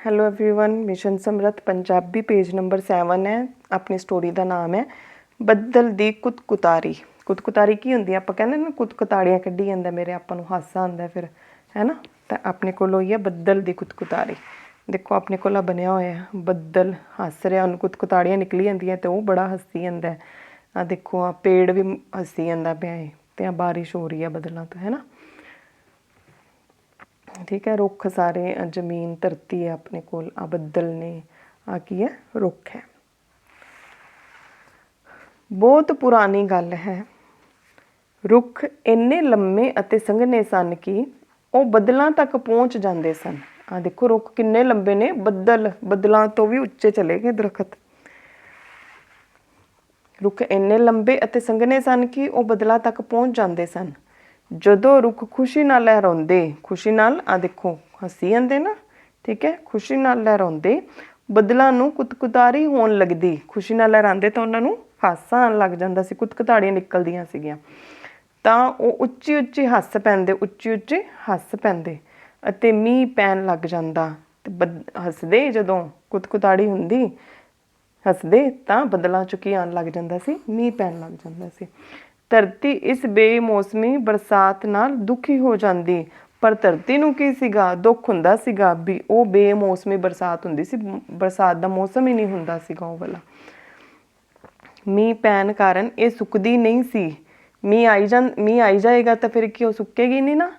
Hello everyone mission ਸਮਰਥ Punjabi page number 7 ਹੈ ਆਪਣੀ ਸਟੋਰੀ ਦਾ ਨਾਮ ਹੈ ਬੱਦਲ ਦੀ ਕੁਤਕੁਤਾਰੀ ਕੁਤਕੁਤਾਰੀ ਕੀ ਹੁੰਦੀ ਹੈ ਆਪਾਂ ਕਹਿੰਦੇ ਨਾ ਕੁਤਕੁਤਾੜੀਆਂ ਕੱਢੀ ਜਾਂਦਾ ਮੇਰੇ ਆਪਾਂ ਨੂੰ ਹਾਸਾ ਆਉਂਦਾ ਫਿਰ ਹੈ ਨਾ ਤਾਂ ਆਪਣੇ ਕੋਲ ਹੋਈ ਹੈ ਬੱਦਲ ਦੀ ਕੁਤਕੁਤਾਰੀ ਦੇਖੋ ਆਪਣੇ ਕੋਲ ਆ ਬਣਿਆ ਹੋਇਆ ਹੈ ਬੱਦਲ ਹੱਸ ਰਿਹਾ ਉਹਨੂੰ ਕੁਤਕੁਤਾੜੀਆਂ ਨਿਕਲੀ ਜਾਂਦੀਆਂ ਤੇ ਉਹ ਬੜਾ ਹੱਸੀ ਜਾਂਦਾ ਆ ਦੇਖੋ ਆ ਪੇੜ ਵੀ ਹੱਸੀ ਜਾਂਦਾ ਪਿਆ ਹੈ ਤੇ ਆ ਬਾਰਿਸ਼ ਹੋ ਰਹੀ ਹੈ ਬੱਦਲਾਂ ਤੋਂ ਹੈ ਨਾ ਠੀਕ ਹੈ, ਰੁੱਖ ਸਾਰੇ ਜ਼ਮੀਨ, ਧਰਤੀ ਹੈ ਆਪਣੇ ਕੋਲ ਆ ਬੱਦਲ ਨੇ ਆ ਕੀ ਹੈ, ਰੁੱਖ ਹੈ। ਬਹੁਤ ਪੁਰਾਣੀ ਗੱਲ ਹੈ। ਰੁੱਖ ਇੰਨੇ ਲੰਮੇ ਅਤੇ ਸੰਘਣੇ ਸਨ ਕਿ ਉਹ ਬਦਲਾਂ ਤੱਕ ਪਹੁੰਚ ਜਾਂਦੇ ਸਨ। ਆ ਦੇਖੋ, ਰੁੱਖ ਕਿੰਨੇ ਲੰਬੇ ਨੇ, ਬੱਦਲ, ਬੱਦਲਾਂ ਤੋਂ ਵੀ ਉੱਚੇ ਚਲੇ ਗਏ ਦਰਖਤ। ਰੁੱਖ ਇੰਨੇ ਲੰਬੇ ਅਤੇ ਸੰਘਣੇ ਸਨ ਕਿ ਉਹ ਬੱਦਲਾਂ ਤੱਕ ਪਹੁੰਚ ਜਾਂਦੇ ਸਨ। ਜਦੋਂ ਰੁੱਖ ਖੁਸ਼ੀ ਨਾਲ ਲਹਿਰਾਉਂਦੇ, ਖੁਸ਼ੀ ਨਾਲ ਆ ਦੇਖੋ, ਹੱਸੀ ਜਾਂਦੇ ਨਾ, ਠੀਕ ਹੈ, ਖੁਸ਼ੀ ਨਾਲ ਲਹਿਰਾਉਂਦੇ, ਬੱਦਲਾਂ ਨੂੰ ਕੁਤਕੁਤਾਰੀ ਹੋਣ ਲੱਗਦੀ, ਖੁਸ਼ੀ ਨਾਲ ਲਹਿਰਾਉਂਦੇ ਤਾਂ ਉਹਨਾਂ ਨੂੰ ਹਾਸਾ ਆਉਣ ਲੱਗ ਜਾਂਦਾ ਸੀ ਕੁਤਕੁਤਾੜੀਆਂ ਨਿਕਲਦੀਆਂ ਸੀਗੀਆਂ। ਤਾਂ ਉਹ ਉੱਚੀ ਉੱਚੀ ਹੱਸ ਪੈਂਦੇ, ਉੱਚੀ ਉੱਚੀ ਹੱਸ ਪੈਂਦੇ ਅਤੇ ਮੀਂਹ ਪੈਣ ਲੱਗ ਜਾਂਦਾ। ਤੇ ਬੱਦ- ਹੱਸਦੇ ਜਦੋਂ ਕੁਤਕੁਤਾੜੀ ਹੁੰਦੀ, ਹੱਸਦੇ ਤਾਂ ਬਦਲਾਂ ਚੁੱਕੀ ਕੀ ਆਉਣ ਲੱਗ ਜਾਂਦਾ ਸੀ, ਮੀਂਹ ਪੈਣ ਲੱਗ ਜਾਂਦਾ ਸੀ। ਧਰਤੀ ਇਸ ਬੇਮੌਸਮੀ ਬਰਸਾਤ ਨਾਲ ਦੁਖੀ ਹੋ ਜਾਂਦੀ। ਪਰ ਧਰਤੀ ਨੂੰ ਕੀ ਸੀਗਾ? ਦੁੱਖ ਹੁੰਦਾ ਸੀਗਾ ਵੀ ਉਹ ਬੇਮੌਸਮੀ ਬਰਸਾਤ ਹੁੰਦੀ ਸੀ। ਬਰਸਾਤ ਦਾ ਮੌਸਮ ਹੀ ਨਹੀਂ ਹੁੰਦਾ ਸੀਗਾ ਉਹ ਵਾਲਾ। ਮੀਂਹ ਪੈਣ ਕਾਰਨ ਇਹ ਸੁੱਕਦੀ ਨਹੀਂ ਸੀ। ਮੀਂਹ ਆਈ ਜਾਂ, ਮੀਂਹ ਆਈ ਜਾਏਗਾ ਤਾਂ ਫਿਰ ਕੀ ਉਹ ਸੁੱਕੇਗੀ ਨਹੀਂ ਨਾ?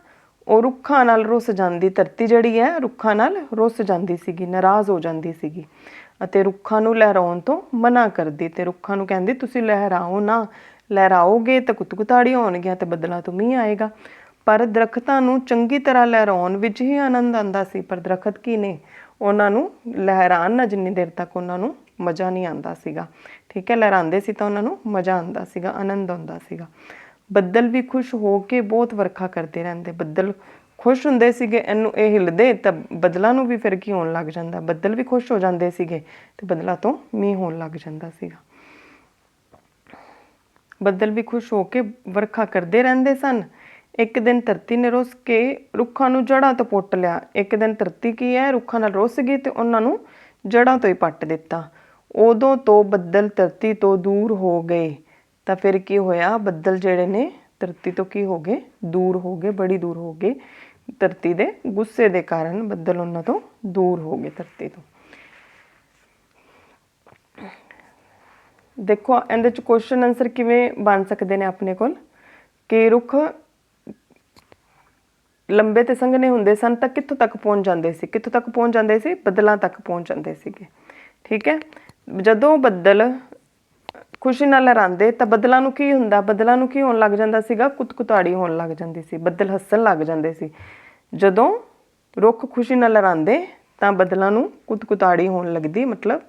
ਉਹ ਰੁੱਖਾਂ ਨਾਲ ਰੁੱਸ ਜਾਂਦੀ। ਧਰਤੀ ਜਿਹੜੀ ਹੈ, ਰੁੱਖਾਂ ਨਾਲ ਰੁੱਸ ਜਾਂਦੀ ਸੀਗੀ, ਨਾਰਾਜ਼ ਹੋ ਜਾਂਦੀ ਸੀਗੀ। ਅਤੇ ਰੁੱਖਾਂ ਨੂੰ ਲਹਿਰਾਉਣ ਤੋਂ ਮਨਾ ਕਰਦੀ ਤੇ ਰੁੱਖਾਂ ਨੂੰ ਕਹਿੰਦੀ, ਤੁਸੀਂ ਲਹਿਰਾਓ ਨਾ। ਲਹਿਰਾਓਗੇ ਤਾਂ ਕੁਤਕੁਤਾੜੀ ਹੋਣਗੀਆਂ ਤੇ ਬੱਦਲਾਂ ਤੋਂ ਮੀਂਹ ਆਏਗਾ। ਪਰ ਦਰਖਤਾਂ ਨੂੰ ਚੰਗੀ ਤਰ੍ਹਾਂ ਲਹਿਰਾਉਣ ਵਿੱਚ ਹੀ ਆਨੰਦ ਆਉਂਦਾ ਸੀ, ਪਰ ਦਰਖਤ ਕੀ ਨੇ? ਉਹਨਾਂ ਨੂੰ ਲਹਿਰਾਣ ਨਾ ਜਿੰਨੀ ਦੇਰ ਤੱਕ ਉਹਨਾਂ ਨੂੰ ਮਜ਼ਾ ਨਹੀਂ ਆਉਂਦਾ ਸੀਗਾ। ਠੀਕ ਹੈ, ਲਹਿਰਾਉਂਦੇ ਸੀ ਤਾਂ ਉਹਨਾਂ ਨੂੰ ਮਜ਼ਾ ਆਉਂਦਾ ਸੀਗਾ, ਆਨੰਦ ਆਉਂਦਾ ਸੀਗਾ। ਬੱਦਲ ਵੀ ਖੁਸ਼ ਹੋ ਕੇ ਬਹੁਤ ਵਰਖਾ ਕਰਦੇ ਰਹਿੰਦੇ। ਬੱਦਲ ਖੁਸ਼ ਹੁੰਦੇ ਸੀਗੇ, ਇਹਨੂੰ ਇਹ ਹਿਲਦੇ ਤਾਂ ਬੱਦਲਾਂ ਨੂੰ ਵੀ ਫਿਰ ਕੀ ਹੋਣ ਲੱਗ ਜਾਂਦਾ? ਬੱਦਲ ਵੀ ਖੁਸ਼ ਹੋ ਜਾਂਦੇ ਸੀਗੇ ਤੇ ਬੱਦਲਾਂ ਤੋਂ ਮੀਂਹ ਹੋਣ ਲੱਗ ਜਾਂਦਾ ਸੀਗਾ। ਬੱਦਲ ਵੀ ਖੁਸ਼ ਹੋ ਕੇ ਵਰਖਾ ਕਰਦੇ ਰਹਿੰਦੇ ਸਨ। ਇੱਕ ਦਿਨ ਧਰਤੀ ਨੇ ਰੁੱਸ ਕੇ ਰੁੱਖਾਂ ਨੂੰ ਜੜ੍ਹਾਂ ਤੋਂ ਪੁੱਟ ਲਿਆ। ਇੱਕ ਦਿਨ ਧਰਤੀ ਕੀ ਹੈ? ਰੁੱਖਾਂ ਨਾਲ ਰੁੱਸ ਗਈ ਤੇ ਉਹਨਾਂ ਨੂੰ ਜੜ੍ਹਾਂ ਤੋਂ ਹੀ ਪੱਟ ਦਿੱਤਾ। ਉਦੋਂ ਤੋਂ ਬੱਦਲ ਧਰਤੀ ਤੋਂ ਦੂਰ ਹੋ ਗਏ। ਤਾਂ ਫਿਰ ਕੀ ਹੋਇਆ? ਬੱਦਲ ਜਿਹੜੇ ਨੇ, ਧਰਤੀ ਤੋਂ ਕੀ ਹੋ ਗਏ? ਦੂਰ ਹੋ ਗਏ, ਬੜੀ ਦੂਰ ਹੋ ਗਏ। ਧਰਤੀ ਦੇ ਗੁੱਸੇ ਦੇ ਕਾਰਨ ਬੱਦਲ ਉਹਨਾਂ ਤੋਂ ਦੂਰ ਹੋ ਗਏ, ਧਰਤੀ ਤੋਂ। ਦੇਖੋ, ਇਹਦੇ ਚ ਕੁਐਸਚਨ ਆਨਸਰ ਕਿਵੇਂ ਬਣ ਸਕਦੇ ਨੇ ਆਪਣੇ ਕੋਲ? ਕਿ ਰੁੱਖ ਲੰਬੇ ਤੇ ਸੰਘਣੇ ਹੁੰਦੇ ਸਨ ਤਾਂ ਕਿੱਥੋਂ ਤੱਕ ਪਹੁੰਚ ਜਾਂਦੇ ਸੀ? ਕਿੱਥੋਂ ਤੱਕ ਪਹੁੰਚ ਜਾਂਦੇ ਸੀ? ਬੱਦਲਾਂ ਤੱਕ ਪਹੁੰਚ ਜਾਂਦੇ ਸੀਗੇ। ਠੀਕ ਹੈ? ਜਦੋਂ ਬੱਦਲ ਖੁਸ਼ੀ ਨਾਲ ਲਹਿਰਾਉਂਦੇ ਤਾਂ ਬੱਦਲਾਂ ਨੂੰ ਕੀ ਹੁੰਦਾ? ਬੱਦਲਾਂ ਨੂੰ ਕੀ ਹੋਣ ਲੱਗ ਜਾਂਦਾ ਸੀਗਾ? ਕੁਤਕੁਤਾੜੀ ਹੋਣ ਲੱਗ ਜਾਂਦੀ ਸੀ। ਬੱਦਲ ਹੱਸਣ ਲੱਗ ਜਾਂਦੇ ਸੀ। ਜਦੋਂ ਰੁੱਖ ਖੁਸ਼ੀ ਨਾਲ ਲਹਿਰਾਉਂਦੇ ਤਾਂ ਬੱਦਲਾਂ ਨੂੰ ਕੁਤਕੁਤਾੜੀ ਹੋਣ ਲੱਗਦੀ, ਮਤਲਬ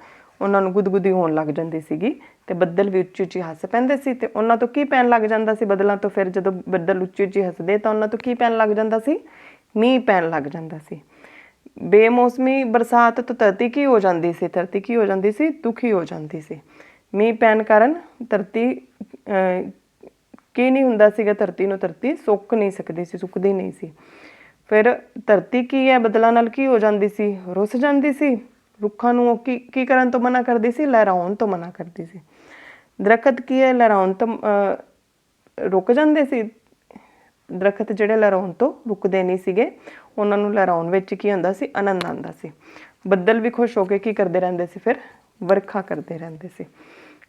ਉਹਨਾਂ ਨੂੰ ਗੁਦਗੁਦੀ ਹੋਣ ਲੱਗ ਜਾਂਦੀ ਸੀਗੀ। ਤੇ ਬੱਦਲ ਵੀ ਉੱਚੀ ਉੱਚੀ ਹੱਸ ਪੈਂਦੇ ਸੀ ਤੇ ਉਹਨਾਂ ਤੋਂ ਕੀ ਪੈਣ ਲੱਗ ਜਾਂਦਾ ਸੀ ਬੱਦਲਾਂ ਤੋਂ ਫਿਰ ਜਦੋਂ ਬੱਦਲ ਉੱਚੀ ਉੱਚੀ ਹੱਸਦੇ ਤਾਂ ਉਹਨਾਂ ਤੋਂ ਕੀ ਪੈਣ ਲੱਗ ਜਾਂਦਾ ਸੀ? ਮੀਂਹ ਪੈਣ ਲੱਗ ਜਾਂਦਾ ਸੀ। ਬੇਮੌਸਮੀ ਬਰਸਾਤ ਤੋਂ ਧਰਤੀ ਕੀ ਹੋ ਜਾਂਦੀ ਸੀ? ਧਰਤੀ ਕੀ ਹੋ ਜਾਂਦੀ ਸੀ? ਦੁਖੀ ਹੋ ਜਾਂਦੀ ਸੀ। ਮੀਂਹ ਪੈਣ ਕਾਰਨ ਧਰਤੀ ਕੀ ਨਹੀਂ ਹੁੰਦਾ ਸੀਗਾ? ਧਰਤੀ ਨੂੰ ਧਰਤੀ ਸੁੱਕ ਨਹੀਂ ਸਕਦੀ ਸੀ, ਸੁੱਕਦੀ ਨਹੀਂ ਸੀ। ਫਿਰ ਧਰਤੀ ਕੀ ਹੈ? ਬਦਲਾਂ ਨਾਲ ਕੀ ਹੋ ਜਾਂਦੀ ਸੀ? ਰੁੱਸ ਜਾਂਦੀ ਸੀ? ਰੁੱਖਾਂ ਨੂੰ ਉਹ ਕੀ ਕੀ ਕਰਨ ਤੋਂ ਮਨਾ ਕਰਦੀ ਸੀ? ਲਹਿਰਾਉਣ ਤੋਂ ਮਨਾ ਕਰਦੀ ਸੀ। ਦਰਖਤ ਕੀ ਹੈ? ਲਹਿਰਾਉਣ ਤੋਂ ਰੁਕ ਜਾਂਦੇ ਸੀ? ਦਰਖਤ ਜਿਹੜੇ ਲਹਿਰਾਉਣ ਤੋਂ ਰੁਕਦੇ ਨਹੀਂ ਸੀਗੇ। ਉਹਨਾਂ ਨੂੰ ਲਹਿਰਾਉਣ ਵਿੱਚ ਕੀ ਹੁੰਦਾ ਸੀ? ਆਨੰਦ ਆਉਂਦਾ ਸੀ। ਬੱਦਲ ਵੀ ਖੁਸ਼ ਹੋ ਕੇ ਕੀ ਕਰਦੇ ਰਹਿੰਦੇ ਸੀ ਫਿਰ? ਵਰਖਾ ਕਰਦੇ ਰਹਿੰਦੇ ਸੀ।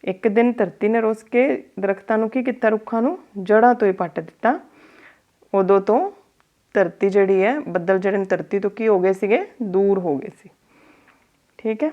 ਇੱਕ ਦਿਨ ਧਰਤੀ ਨੇ ਰੁੱਸ ਕੇ ਦਰਖਤਾਂ ਨੂੰ ਕੀ ਕੀਤਾ? ਰੁੱਖਾਂ ਨੂੰ ਜੜ੍ਹਾਂ ਤੋਂ ਹੀ ਪੱਟ ਦਿੱਤਾ। ਉਦੋਂ ਤੋਂ ਧਰਤੀ ਜਿਹੜੀ ਹੈ, ਬੱਦਲ ਜਿਹੜੇ ਨੇ ਧਰਤੀ ਤੋਂ ਕੀ ਹੋ ਗਏ ਸੀਗੇ? ਦੂਰ ਹੋ ਗਏ ਸੀ। ਠੀਕ ਹੈ?